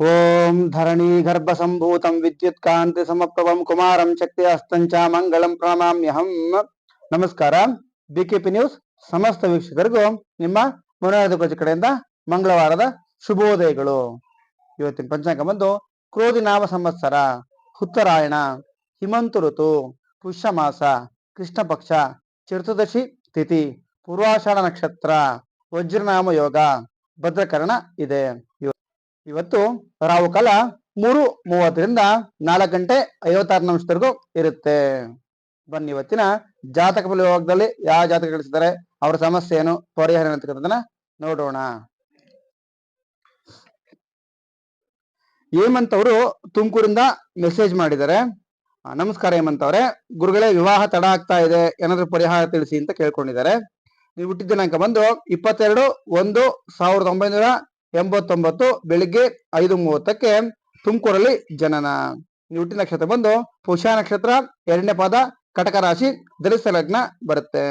ಓಂ ಧರಣಿ ಗರ್ಭ ಸಂಭೂತಂ ವಿದ್ಯುತ್ ಕಾಂತಿ ಸಮಪ್ರಭಂ ಕುಮಾರಂ ಶಕ್ತಿ ಅಸ್ತಂಚ ಮಂಗಳಂ ಪ್ರಣಾಮ್ಯಹಂ ನಮಸ್ಕಾರ. ಬಿಕೆಪಿ ನ್ಯೂಸ್ ಸಮಸ್ತ ವೀಕ್ಷಕರಿಗೂ ನಿಮ್ಮ ಮುನಾಯದ ಪ್ರಜೆ ಕಡೆಯಿಂದ ಮಂಗಳವಾರದ ಶುಭೋದಯಗಳು. ಇವತ್ತಿನ ಪಂಚಾಂಗ ಬಂದು ಕ್ರೋಧಿ ನಾಮ ಸಂವತ್ಸರ, ಉತ್ತರಾಯಣ, ಹಿಮಂತ ಋತು ಪುಷ್ಯ ಮಾಸ ಕೃಷ್ಣ ಪಕ್ಷ ಚತುರ್ದಶಿ ತಿಥಿ, ಪೂರ್ವಾಷಾಢ ನಕ್ಷತ್ರ, ವಜ್ರನಾಮ ಯೋಗ, ಭದ್ರಕರಣ ಇದೆ. ಇವ- ರಾವು ಕಾಲ ಮೂರು ಮೂವತ್ತರಿಂದ ನಾಲ್ಕು ಗಂಟೆ ಐವತ್ತಾರು ನಿಮಿಷದವರೆಗೂ ಇರುತ್ತೆ. ಬನ್ನಿ ಇವತ್ತಿನ ಜಾತಕ ವಿಭಾಗದಲ್ಲಿ ಯಾವ ಜಾತಕ ಗಳಿಸಿದ್ದಾರೆ, ಅವರ ಸಮಸ್ಯೆ ಏನು, ಪರಿಹಾರ ಏನು ಅಂತಕ್ಕಂಥದ್ದನ್ನ ನೋಡೋಣ. ಹೇಮಂತ್ ಅವರು ತುಮಕೂರಿಂದ ಮೆಸೇಜ್ ಮಾಡಿದ್ದಾರೆ. ನಮಸ್ಕಾರ ಹೇಮಂತ್ ಅವರೇ. ಗುರುಗಳೇ, ವಿವಾಹ ತಡ ಆಗ್ತಾ ಇದೆ, ಏನಾದ್ರೂ ಪರಿಹಾರ ತಿಳಿಸಿ ಅಂತ ಕೇಳ್ಕೊಂಡಿದ್ದಾರೆ. ನೀವು ಹುಟ್ಟಿದ ದಿನಾಂಕ ಬಂದು ಇಪ್ಪತ್ತೆರಡು ಒಂದು ಸಾವಿರದ ಒಂಬೈನೂರ ಎಂಬತ್ತೊಂಬತ್ತು ಬೆಳಿಗ್ಗೆ ಐದು ಮೂವತ್ತಕ್ಕೆ ತುಮಕೂರಲ್ಲಿ ಜನನ. ಹುಟ್ಟಿದ ನಕ್ಷತ್ರ ಬಂದು ಪುಷ ನಕ್ಷತ್ರ, ಎರಡನೇ ಪಾದ, ಕಟಕ ರಾಶಿ ಧರಿಸ ಲಗ್ನ ಬರುತ್ತೆ.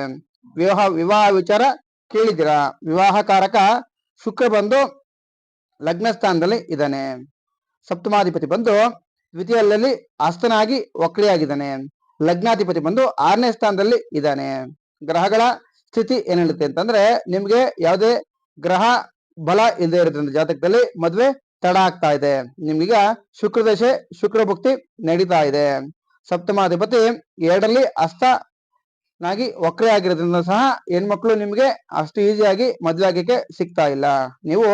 ವಿವಾಹ ವಿವಾಹ ವಿಚಾರ ಕೇಳಿದ್ದೀರಾ? ವಿವಾಹಕಾರಕ ಶುಕ್ರ ಬಂದು ಲಗ್ನ ಸ್ಥಾನದಲ್ಲಿ ಇದ್ದಾನೆ. ಸಪ್ತಮಾಧಿಪತಿ ಬಂದು ದ್ವಿತೀಯದಲ್ಲಿ ಅಸ್ತನಾಗಿ ಒಕ್ಕಳಿಯಾಗಿದ್ದಾನೆ ಲಗ್ನಾಧಿಪತಿ ಬಂದು ಆರನೇ ಸ್ಥಾನದಲ್ಲಿ ಇದ್ದಾನೆ. ಗ್ರಹಗಳ ಸ್ಥಿತಿ ಏನ್ ಹೇಳುತ್ತೆ ಅಂತಂದ್ರೆ ನಿಮ್ಗೆ ಯಾವುದೇ ಗ್ರಹ ಬಲ ಇಲ್ಲದೆ ಇರೋದ್ರಿಂದ ಜಾತಕದಲ್ಲಿ ಮದ್ವೆ ತಡ ಆಗ್ತಾ ಇದೆ. ನಿಮ್ಗೀಗ ಶುಕ್ರದಶೆ ಶುಕ್ರ ಭುಕ್ತಿ ನಡೀತಾ ಇದೆ. ಸಪ್ತಮಾಧಿಪತಿ ಎರಡರಲ್ಲಿ ಅಸ್ತನಾಗಿ ವಕ್ರೆ ಆಗಿರೋದ್ರಿಂದ ಸಹ ಹೆಣ್ಮಕ್ಳು ನಿಮ್ಗೆ ಅಷ್ಟು ಈಸಿಯಾಗಿ ಮದ್ವೆ ಆಗಕ್ಕೆ ಸಿಗ್ತಾ ಇಲ್ಲ. ನೀವು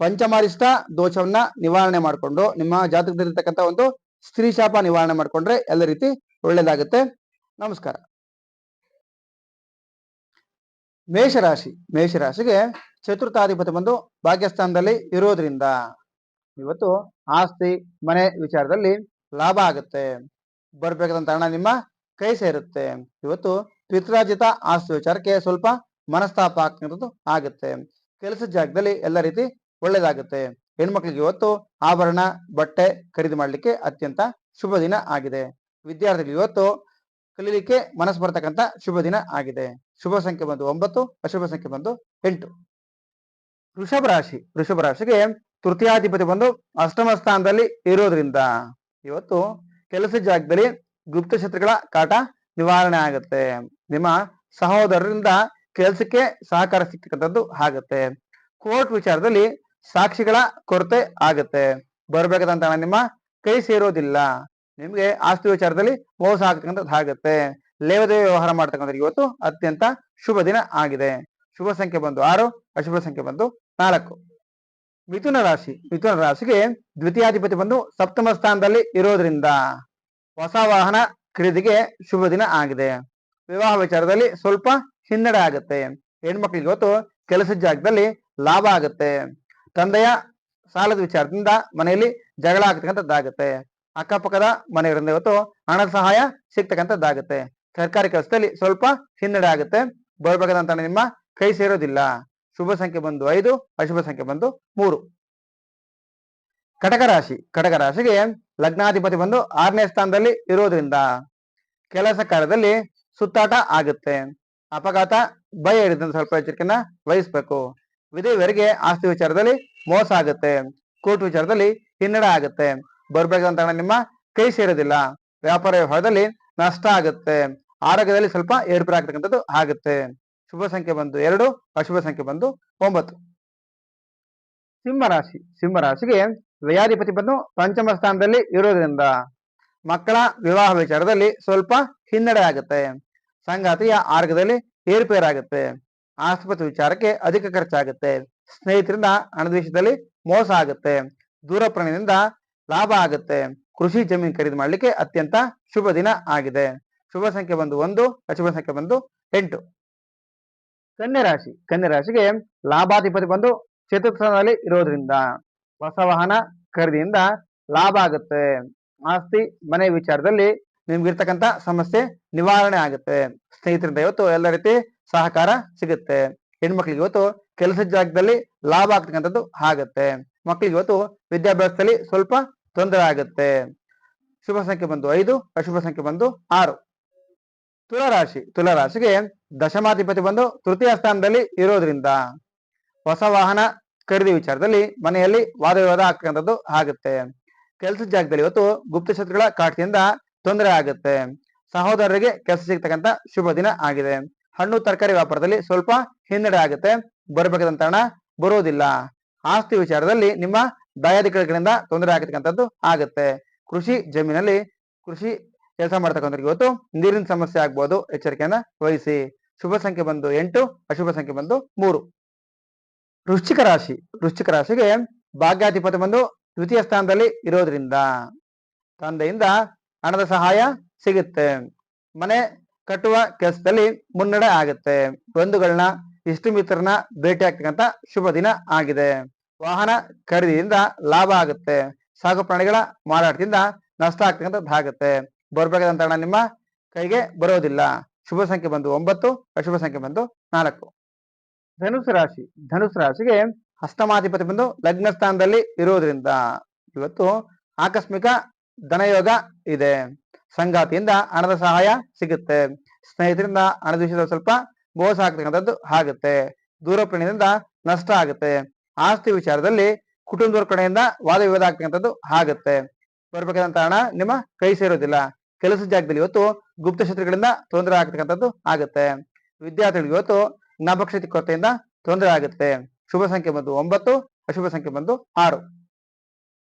ಪಂಚಮಾರಿಷ್ಟ ದೋಷವನ್ನ ನಿವಾರಣೆ ಮಾಡಿಕೊಂಡು, ನಿಮ್ಮ ಜಾತಕದಲ್ಲಿರ್ತಕ್ಕಂಥ ಒಂದು ಸ್ತ್ರೀ ಶಾಪ ನಿವಾರಣೆ ಮಾಡ್ಕೊಂಡ್ರೆ ಎಲ್ಲ ರೀತಿ ಒಳ್ಳೇದಾಗುತ್ತೆ. ನಮಸ್ಕಾರ. ಮೇಷರಾಶಿ, ಮೇಷರಾಶಿಗೆ ಚತುರ್ಥಾಧಿಪತಿ ಬಂದು ಭಾಗ್ಯಸ್ಥಾನದಲ್ಲಿ ಇರೋದ್ರಿಂದ ಇವತ್ತು ಆಸ್ತಿ, ಮನೆ ವಿಚಾರದಲ್ಲಿ ಲಾಭ ಆಗುತ್ತೆ. ಬರ್ಬೇಕಾದಂತ ಹಣ ನಿಮ್ಮ ಕೈ ಸೇರುತ್ತೆ. ಇವತ್ತು ಪಿತ್ರಾರ್ಜಿತ ಆಸ್ತಿ ವಿಚಾರಕ್ಕೆ ಸ್ವಲ್ಪ ಮನಸ್ತಾಪ ಹಾಕಿರೋದು ಆಗುತ್ತೆ. ಕೆಲಸದ ಜಾಗದಲ್ಲಿ ಎಲ್ಲ ರೀತಿ ಒಳ್ಳೇದಾಗುತ್ತೆ. ಹೆಣ್ಮಕ್ಳಿಗೆ ಇವತ್ತು ಆಭರಣ, ಬಟ್ಟೆ ಖರೀದಿ ಮಾಡ್ಲಿಕ್ಕೆ ಅತ್ಯಂತ ಶುಭ ದಿನ ಆಗಿದೆ. ವಿದ್ಯಾರ್ಥಿಗಳಿಗೆ ಇವತ್ತು ಕಲೀಲಿಕ್ಕೆ ಮನಸ್ಸು ಬರ್ತಕ್ಕಂಥ ಶುಭ ದಿನ ಆಗಿದೆ. ಶುಭ ಸಂಖ್ಯೆ ಬಂದು ಒಂಬತ್ತು, ಅಶುಭ ಸಂಖ್ಯೆ ಬಂದು ಎಂಟು. ವೃಷಭ ರಾಶಿ, ವೃಷಭ ರಾಶಿಗೆ ತೃತೀಯಾಧಿಪತಿ ಬಂದು ಅಷ್ಟಮ ಸ್ಥಾನದಲ್ಲಿ ಇರೋದ್ರಿಂದ ಇವತ್ತು ಕೆಲಸ ಜಾಗದಲ್ಲಿ ಗುಪ್ತ ಶತ್ರುಗಳ ಕಾಟ ನಿವಾರಣೆ ಆಗುತ್ತೆ. ನಿಮ್ಮ ಸಹೋದರರಿಂದ ಕೆಲಸಕ್ಕೆ ಸಹಕಾರ ಸಿಗ್ತಕ್ಕಂಥದ್ದು ಆಗುತ್ತೆ. ಕೋರ್ಟ್ ವಿಚಾರದಲ್ಲಿ ಸಾಕ್ಷಿಗಳ ಕೊರತೆ ಆಗುತ್ತೆ. ಬರ್ಬೇಕಾದಂತ ನಿಮ್ಮ ಕೈ ಸೇರೋದಿಲ್ಲ. ನಿಮ್ಗೆ ಆಸ್ತಿ ವಿಚಾರದಲ್ಲಿ ಮೋಸ ಆಗತಕ್ಕಂಥದ್ದು ಆಗುತ್ತೆ. ಲೇವದೇ ವ್ಯವಹಾರ ಮಾಡ್ತಕ್ಕಂಥ ಇವತ್ತು ಅತ್ಯಂತ ಶುಭ ದಿನ ಆಗಿದೆ. ಶುಭ ಸಂಖ್ಯೆ ಬಂದು ಆರು, ಅಶುಭ ಸಂಖ್ಯೆ ಬಂದು ನಾಲ್ಕು. ಮಿಥುನ ರಾಶಿ, ಮಿಥುನ ರಾಶಿಗೆ ದ್ವಿತೀಯಾಧಿಪತಿ ಬಂದು ಸಪ್ತಮ ಸ್ಥಾನದಲ್ಲಿ ಇರೋದ್ರಿಂದ ಹೊಸ ವಾಹನ ಖರೀದಿಗೆ ಶುಭ ದಿನ ಆಗಿದೆ. ವಿವಾಹ ವಿಚಾರದಲ್ಲಿ ಸ್ವಲ್ಪ ಹಿನ್ನಡೆ ಆಗುತ್ತೆ. ಹೆಣ್ಮಕ್ಳಿಗೆ ಇವತ್ತು ಕೆಲಸದ ಜಾಗದಲ್ಲಿ ಲಾಭ ಆಗುತ್ತೆ. ತಂದೆಯ ಸಾಲದ ವಿಚಾರದಿಂದ ಮನೆಯಲ್ಲಿ ಜಗಳ ಆಗ್ತಕ್ಕಂಥದ್ದಾಗುತ್ತೆ. ಅಕ್ಕಪಕ್ಕದ ಮನೆಯವರಿಂದ ಇವತ್ತು ಹಣದ ಸಹಾಯ ಸಿಗ್ತಕ್ಕಂಥದ್ದಾಗುತ್ತೆ. ಸರ್ಕಾರಿ ಕೆಲಸದಲ್ಲಿ ಸ್ವಲ್ಪ ಹಿನ್ನಡೆ ಆಗುತ್ತೆ. ಬರ್ಬೇಕಾದಂತ ನಿಮ್ಮ ಕೈ ಸೇರೋದಿಲ್ಲ. ಶುಭ ಸಂಖ್ಯೆ ಬಂದು ಐದು, ಅಶುಭ ಸಂಖ್ಯೆ ಬಂದು ಮೂರು. ಕಟಕ ರಾಶಿ, ಕಟಕ ರಾಶಿಗೆ ಲಗ್ನಾಧಿಪತಿ ಬಂದು ಆರನೇ ಸ್ಥಾನದಲ್ಲಿ ಇರೋದ್ರಿಂದ ಕೆಲಸ ಕಾರ್ಯದಲ್ಲಿ ಸುತ್ತಾಟ ಆಗುತ್ತೆ. ಅಪಘಾತ, ಭಯ ಹಿಡಿದಂತ ಸ್ವಲ್ಪ ಎಚ್ಚರಿಕೆಯನ್ನ ವಹಿಸ್ಬೇಕು. ವಿಧವೆಯರಿಗೆ ಆಸ್ತಿ ವಿಚಾರದಲ್ಲಿ ಮೋಸ ಆಗುತ್ತೆ. ಕೋರ್ಟ್ ವಿಚಾರದಲ್ಲಿ ಹಿನ್ನಡೆ ಆಗುತ್ತೆ. ಬರ್ಬೇಕಂತ ನಿಮ್ಮ ಕೈ ಸೇರೋದಿಲ್ಲ ವ್ಯಾಪಾರ ವ್ಯವಹಾರದಲ್ಲಿ ನಷ್ಟ ಆಗುತ್ತೆ. ಆರೋಗ್ಯದಲ್ಲಿ ಸ್ವಲ್ಪ ಏರ್ಪೇರ್ ಆಗ್ತಕ್ಕಂಥದ್ದು ಆಗುತ್ತೆ. ಶುಭ ಸಂಖ್ಯೆ ಬಂದು ಎರಡು, ಅಶುಭ ಸಂಖ್ಯೆ ಬಂದು ಒಂಬತ್ತು. ಸಿಂಹರಾಶಿ ಸಿಂಹರಾಶಿಗೆ ವ್ಯಯಾಧಿಪತಿ ಬಂದು ಪಂಚಮ ಸ್ಥಾನದಲ್ಲಿ ಇರೋದ್ರಿಂದ ಮಕ್ಕಳ ವಿವಾಹ ವಿಚಾರದಲ್ಲಿ ಸ್ವಲ್ಪ ಹಿನ್ನಡೆ ಆಗುತ್ತೆ. ಸಂಗಾತಿಯ ಆರ್ಗದಲ್ಲಿ ಏರುಪೇರಾಗುತ್ತೆ. ಆಸ್ಪತ್ರೆ ವಿಚಾರಕ್ಕೆ ಅಧಿಕ ಖರ್ಚಾಗುತ್ತೆ. ಸ್ನೇಹಿತರಿಂದ ಹಣದ ಮೋಸ ಆಗುತ್ತೆ. ದೂರ ಪ್ರಾಣಿಯಿಂದ ಲಾಭ ಆಗುತ್ತೆ. ಕೃಷಿ ಜಮೀನು ಖರೀದಿ ಮಾಡಲಿಕ್ಕೆ ಅತ್ಯಂತ ಶುಭ ದಿನ ಆಗಿದೆ. ಶುಭ ಸಂಖ್ಯೆ ಬಂದು ಒಂದು, ಅಶುಭ ಸಂಖ್ಯೆ ಬಂದು ಎಂಟು. ಕನ್ಯಾ ರಾಶಿ ಕನ್ಯಾ ರಾಶಿಗೆ ಲಾಭಾಧಿಪತಿ ಬಂದು ಚತುರ್ಥದಲ್ಲಿ ಇರೋದ್ರಿಂದ ಹೊಸ ವಾಹನ ಖರೀದಿಯಿಂದ ಲಾಭ ಆಗುತ್ತೆ. ಆಸ್ತಿ, ಮನೆ ವಿಚಾರದಲ್ಲಿ ನಿಮ್ಗಿರ್ತಕ್ಕಂಥ ಸಮಸ್ಯೆ ನಿವಾರಣೆ ಆಗುತ್ತೆ. ಸ್ನೇಹಿತರಿಂದ ಇವತ್ತು ಎಲ್ಲ ರೀತಿ ಸಹಕಾರ ಸಿಗುತ್ತೆ. ಹೆಣ್ಮಕ್ಳಿಗೆ ಇವತ್ತು ಕೆಲಸ ಜಾಗದಲ್ಲಿ ಲಾಭ ಆಗ್ತಕ್ಕಂಥದ್ದು ಆಗುತ್ತೆ. ಮಕ್ಕಳಿಗೆ ಇವತ್ತು ವಿದ್ಯಾಭ್ಯಾಸದಲ್ಲಿ ಸ್ವಲ್ಪ ತೊಂದರೆ ಆಗುತ್ತೆ. ಶುಭ ಸಂಖ್ಯೆ ಬಂದು ಐದು, ಅಶುಭ ಸಂಖ್ಯೆ ಬಂದು ಆರು. ತುಲಾರಾಶಿ. ತುಲಾರಾಶಿಗೆ ದಶಮಾಧಿಪತಿ ಬಂದು ತೃತೀಯ ಸ್ಥಾನದಲ್ಲಿ ಇರೋದ್ರಿಂದ ಹೊಸ ವಾಹನ ಖರೀದಿ ವಿಚಾರದಲ್ಲಿ ಮನೆಯಲ್ಲಿ ವಾದ ವಿವಾದ ಆಗ್ತಕ್ಕಂಥದ್ದು ಆಗುತ್ತೆ. ಕೆಲಸದ ಜಾಗದಲ್ಲಿ ಇವತ್ತು ಗುಪ್ತ ಶತ್ರುಗಳ ಕಾಟದಿಂದ ತೊಂದರೆ ಆಗುತ್ತೆ. ಸಹೋದರರಿಗೆ ಕೆಲಸ ಸಿಗ್ತಕ್ಕಂಥ ಶುಭ ದಿನ ಆಗಿದೆ. ಹಣ್ಣು, ತರಕಾರಿ ವ್ಯಾಪಾರದಲ್ಲಿ ಸ್ವಲ್ಪ ಹಿನ್ನಡೆ ಆಗುತ್ತೆ. ಬರಬೇಕಾದಂತ ಹಣ ಬರುವುದಿಲ್ಲ ಆಸ್ತಿ ವಿಚಾರದಲ್ಲಿ ನಿಮ್ಮ ದಯಾಧಿಕಾರಿಗಳಿಂದ ತೊಂದರೆ ಆಗತಕ್ಕಂಥದ್ದು ಆಗುತ್ತೆ. ಕೃಷಿ ಜಮೀನಲ್ಲಿ ಕೃಷಿ ಕೆಲಸ ಮಾಡ್ತಕ್ಕಂಥವ್ರಿಗೆ ಇವತ್ತು ನೀರಿನ ಸಮಸ್ಯೆ ಆಗ್ಬೋದು. ಎಚ್ಚರಿಕೆಯನ್ನ ವಹಿಸಿ. ಶುಭ ಸಂಖ್ಯೆ ಬಂದು ಎಂಟು, ಅಶುಭ ಸಂಖ್ಯೆ ಬಂದು ಮೂರು. ವೃಶ್ಚಿಕ ರಾಶಿ. ವೃಶ್ಚಿಕ ರಾಶಿಗೆ ಭಾಗ್ಯಾಧಿಪತಿ ಬಂದು ದ್ವಿತೀಯ ಸ್ಥಾನದಲ್ಲಿ ಇರೋದ್ರಿಂದ ತಂದೆಯಿಂದ ಹಣದ ಸಹಾಯ ಸಿಗುತ್ತೆ. ಮನೆ ಕಟ್ಟುವ ಕೆಲಸದಲ್ಲಿ ಮುನ್ನಡೆ ಆಗುತ್ತೆ. ಬಂಧುಗಳನ್ನ ಇಷ್ಟು ಮಿತ್ರನ ಭೇಟಿ ಆಗ್ತಕ್ಕಂತ ಶುಭ ದಿನ ಆಗಿದೆ. ವಾಹನ ಖರೀದಿಯಿಂದ ಲಾಭ ಆಗುತ್ತೆ. ಸಾಕು ಪ್ರಾಣಿಗಳ ಮಾರಾಟದಿಂದ ನಷ್ಟ ಆಗ್ತಕ್ಕಂಥದ್ದಾಗುತ್ತೆ. ಬರ್ಬೇಕಾದಂತ ಹಣ ನಿಮ್ಮ ಕೈಗೆ ಬರೋದಿಲ್ಲ. ಶುಭ ಸಂಖ್ಯೆ ಬಂದು ಒಂಬತ್ತು, ಅಶುಭ ಸಂಖ್ಯೆ ಬಂದು ನಾಲ್ಕು. ಧನುಸ್ ರಾಶಿ, ಧನುಸ್ ರಾಶಿಗೆ ಅಷ್ಟಮಾಧಿಪತಿ ಬಂದು ಲಗ್ನ ಸ್ಥಾನದಲ್ಲಿ ಇರೋದ್ರಿಂದ ಇವತ್ತು ಆಕಸ್ಮಿಕ ಧನಯೋಗ ಇದೆ. ಸಂಗಾತಿಯಿಂದ ಹಣದ ಸಹಾಯ ಸಿಗುತ್ತೆ. ಸ್ನೇಹಿತರಿಂದ ಹಣದ ವಿಷಯದಲ್ಲಿ ಸ್ವಲ್ಪ ಮೋಸ ಆಗ್ತಕ್ಕಂಥದ್ದು ಆಗುತ್ತೆ. ದೂರ ನಷ್ಟ ಆಗುತ್ತೆ. ಆಸ್ತಿ ವಿಚಾರದಲ್ಲಿ ಕುಟುಂಬದವ್ರ ಕಡೆಯಿಂದ ವಾದ ವಿವಾದ ಆಗ್ತಕ್ಕಂಥದ್ದು ಆಗುತ್ತೆ. ಬರ್ಬೇಕಾದಂತ ಹಣ ನಿಮ್ಮ ಕೈ ಸೇರೋದಿಲ್ಲ. ಕೆಲಸದ ಜಾಗದಲ್ಲಿ ಇವತ್ತು ಗುಪ್ತ ಶತ್ರುಗಳಿಂದ ತೊಂದರೆ ಆಗತಕ್ಕಂಥದ್ದು ಆಗುತ್ತೆ. ವಿದ್ಯಾರ್ಥಿಗಳಿಗೆ ಇವತ್ತು ಜ್ಞಾಪಕಶಕ್ತಿ ಕೊರತೆಯಿಂದ ತೊಂದರೆ ಆಗುತ್ತೆ. ಶುಭ ಸಂಖ್ಯೆ ಬಂದು ಒಂಬತ್ತು, ಅಶುಭ ಸಂಖ್ಯೆ ಬಂದು ಆರು.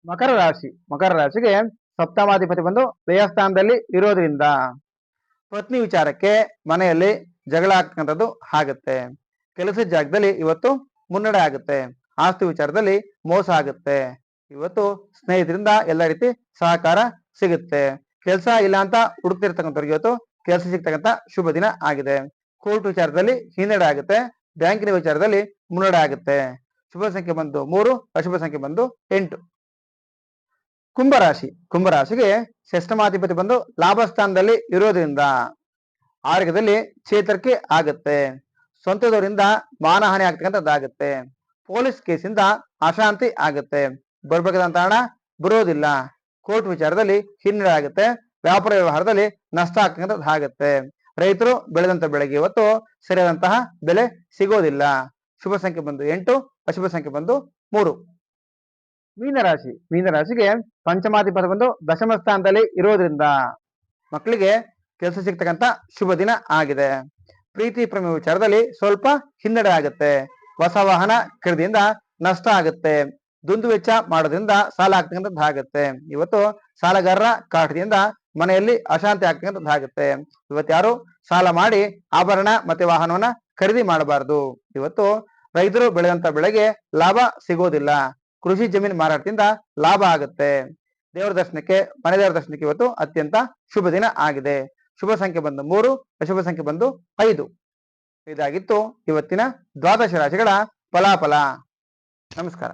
ಮಕರ ರಾಶಿ, ಮಕರ ರಾಶಿಗೆ ಸಪ್ತಮಾಧಿಪತಿ ಬಂದು ದೇವಸ್ಥಾನದಲ್ಲಿ ಇರೋದ್ರಿಂದ ಪತ್ನಿ ವಿಚಾರಕ್ಕೆ ಮನೆಯಲ್ಲಿ ಜಗಳ ಆಗ್ತಕ್ಕಂಥದ್ದು ಆಗುತ್ತೆ. ಕೆಲಸದ ಜಾಗದಲ್ಲಿ ಇವತ್ತು ಮುನ್ನಡೆ ಆಗುತ್ತೆ. ಆಸ್ತಿ ವಿಚಾರದಲ್ಲಿ ಮೋಸ ಆಗುತ್ತೆ. ಇವತ್ತು ಸ್ನೇಹಿತರಿಂದ ಎಲ್ಲ ರೀತಿ ಸಹಕಾರ ಸಿಗುತ್ತೆ. ಕೆಲಸ ಇಲ್ಲ ಅಂತ ಹುಡುಕ್ತಿರ್ತಕ್ಕಂಥವ್ರಿಗೆ ಇವತ್ತು ಕೆಲಸ ಸಿಗ್ತಕ್ಕಂಥ ಶುಭ ದಿನ ಆಗಿದೆ. ಕೋರ್ಟ್ ವಿಚಾರದಲ್ಲಿ ಹಿನ್ನಡೆ ಆಗುತ್ತೆ. ಬ್ಯಾಂಕಿನ ವಿಚಾರದಲ್ಲಿ ಮುನ್ನಡೆ ಆಗುತ್ತೆ. ಶುಭ ಸಂಖ್ಯೆ ಬಂದು ಮೂರು, ಅಶುಭ ಸಂಖ್ಯೆ ಬಂದು ಎಂಟು. ಕುಂಭರಾಶಿ. ಕುಂಭರಾಶಿಗೆ ಷಷ್ಠಮಾಧಿಪತಿ ಬಂದು ಲಾಭ ಸ್ಥಾನದಲ್ಲಿ ಇರೋದ್ರಿಂದ ಆರೋಗ್ಯದಲ್ಲಿ ಚೇತರಿಕೆ ಆಗುತ್ತೆ. ಸ್ವಂತದವರಿಂದ ಮಾನಹಾನಿ ಆಗ್ತಕ್ಕಂಥದ್ದಾಗುತ್ತೆ. ಪೊಲೀಸ್ ಕೇಸಿಂದ ಅಶಾಂತಿ ಆಗುತ್ತೆ. ಬರ್ಬೇಕಾದಂತ ಹಣ ಬರೋದಿಲ್ಲ. ಕೋರ್ಟ್ ವಿಚಾರದಲ್ಲಿ ಹಿನ್ನಡೆ ಆಗುತ್ತೆ. ವ್ಯಾಪಾರ ವ್ಯವಹಾರದಲ್ಲಿ ನಷ್ಟ ಆಗ್ತಕ್ಕಂಥದ್ದು ಆಗುತ್ತೆ ರೈತರು ಬೆಳೆದಂತ ಬೆಳೆಗೆ ಇವತ್ತು ಸರಿಯಾದಂತಹ ಬೆಲೆ ಸಿಗೋದಿಲ್ಲ. ಶುಭ ಸಂಖ್ಯೆ ಬಂದು ಎಂಟು ಅಶುಭ ಸಂಖ್ಯೆ ಬಂದು ಮೂರು. ಮೀನರಾಶಿ. ಮೀನರಾಶಿಗೆ ಪಂಚಮಾಧಿಪತಿ ಬಂದು ದಶಮ ಸ್ಥಾನದಲ್ಲಿ ಇರೋದ್ರಿಂದ ಮಕ್ಕಳಿಗೆ ಕೆಲಸ ಸಿಗ್ತಕ್ಕಂಥ ಶುಭ ದಿನ ಆಗಿದೆ. ಪ್ರೀತಿ ಪ್ರೇಮ ವಿಚಾರದಲ್ಲಿ ಸ್ವಲ್ಪ ಹಿನ್ನಡೆ ಆಗುತ್ತೆ. ಹೊಸ ವಾಹನ ಖರೀದಿಯಿಂದ ನಷ್ಟ ಆಗುತ್ತೆ. ದುಂದು ವೆಚ್ಚ ಮಾಡೋದ್ರಿಂದ ಸಾಲ ಆಗ್ತಕ್ಕಂಥದ್ದು ಆಗುತ್ತೆ. ಇವತ್ತು ಸಾಲಗಾರರ ಕಾಟದಿಂದ ಮನೆಯಲ್ಲಿ ಅಶಾಂತಿ ಆಗ್ತಕ್ಕಂಥದ್ದು ಆಗುತ್ತೆ. ಇವತ್ತು ಯಾರು ಸಾಲ ಮಾಡಿ ಆಭರಣ ಮತ್ತೆ ವಾಹನವನ್ನ ಖರೀದಿ ಮಾಡಬಾರದು. ಇವತ್ತು ರೈತರು ಬೆಳೆದಂತ ಬೆಳೆಗೆ ಲಾಭ ಸಿಗೋದಿಲ್ಲ. ಕೃಷಿ ಜಮೀನು ಮಾರಾಟದಿಂದ ಲಾಭ ಆಗುತ್ತೆ. ದೇವರ ದರ್ಶನಕ್ಕೆ ಮನೆ ದೇವರ ದರ್ಶನಕ್ಕೆ ಇವತ್ತು ಅತ್ಯಂತ ಶುಭ ದಿನ ಆಗಿದೆ. ಶುಭ ಸಂಖ್ಯೆ ಬಂದು ಮೂರು, ಅಶುಭ ಸಂಖ್ಯೆ ಬಂದು ಐದು. ಇದಾಗಿತ್ತು ಇವತ್ತಿನ ದ್ವಾದಶ ರಾಶಿಗಳ ಫಲಾಫಲ. ನಮಸ್ಕಾರ.